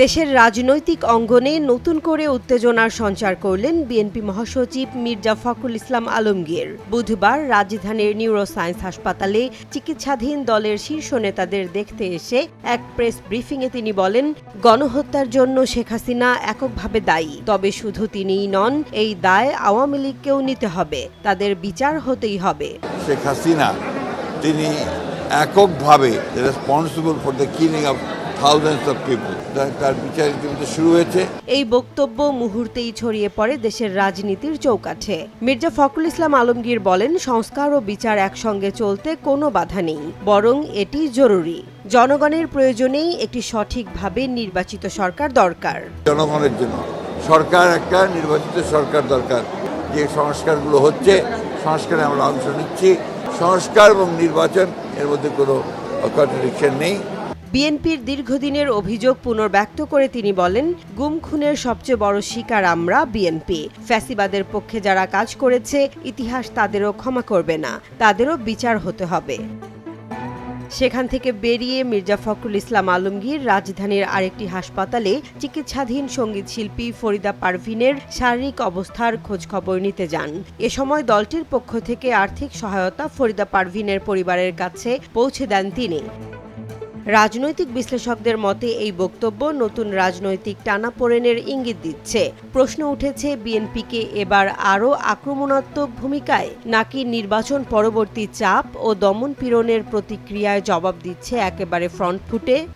দেশের রাজনৈতিক অঙ্গনে নতুন করে উত্তেজনার সঞ্চার করলেন বিএনপি মহাসচিব মির্জা ফখরুল ইসলাম আলমগীর। বুধবার রাজধানীর নিউরোসায়েন্স হাসপাতালে চিকিৎসাধীন দলের শীর্ষ নেতাদের দেখতে এসে এক প্রেস ব্রিফিংয়ে তিনি বলেন, গণহত্যার জন্য শেখ হাসিনা এককভাবে দায়ী। তবে শুধু তিনিই নন, এই দায় আওয়ামী লীগকেও নিতে হবে। তাদের বিচার হতেই হবে। শেখ হাসিনা, তিনি এককভাবে responsible for the killing of তার বিচার ইতিমধ্যে শুরু হয়েছে। এই বক্তব্য মুহূর্তেই ছড়িয়ে পড়ে দেশের রাজনীতির চৌকাঠে। মির্জা ফখরুল ইসলাম আলমগীর বলেন সংস্কার ও বিচার একসঙ্গে চলতে কোনো বাধা নেই বরং এটি জরুরি। জনগণের প্রয়োজনেই একটি সঠিকভাবে নির্বাচিত সরকার দরকার। জনগণের জন্য। সরকার একটা নির্বাচিত সরকার দরকার। যে সংস্কারগুলো হচ্ছে সংস্কারে আমরা অংশ নিচ্ছি। সংস্কার এবং নির্বাচন এর মধ্যে কোনো কন্ট্রাডিকশন নেই। বিএনপির দীর্ঘদিনের অভিযোগ পুনর্ব্যক্ত করে তিনি বলেন, গুম খুনের সবচেয়ে বড় শিকার আমরা বিএনপি। ফ্যাসিবাদের পক্ষে যারা কাজ করেছে, ইতিহাস তাদেরও ক্ষমা করবে না, তাদেরও বিচার হতে হবে। সেখান থেকে বেরিয়ে মির্জা ফখরুল ইসলাম আলমগীর রাজধানীর আরেকটি হাসপাতালে চিকিৎসাধীন সংগীত শিল্পী ফরিদা পারভিনের শারীরিক অবস্থার খোঁজখবর নিতে যান। এ সময় দলটির পক্ষ থেকে আর্থিক সহায়তা ফরিদা পারভিনের পরিবারের কাছে পৌঁছে দেন তিনি। রাজনৈতিক বিশ্লেষকদের মতে এই বক্তব্য নতুন রাজনৈতিক টানাপোড়েনের ইঙ্গিত দিচ্ছে। প্রশ্ন উঠেছে, বিএনপিকে এবার আরও আক্রমণাত্মক ভূমিকায় নাকি নির্বাচন পরবর্তী চাপ ও দমন পীড়নের প্রতিক্রিয়ায় জবাব দিচ্ছে একেবারে ফ্রন্ট ফুটে?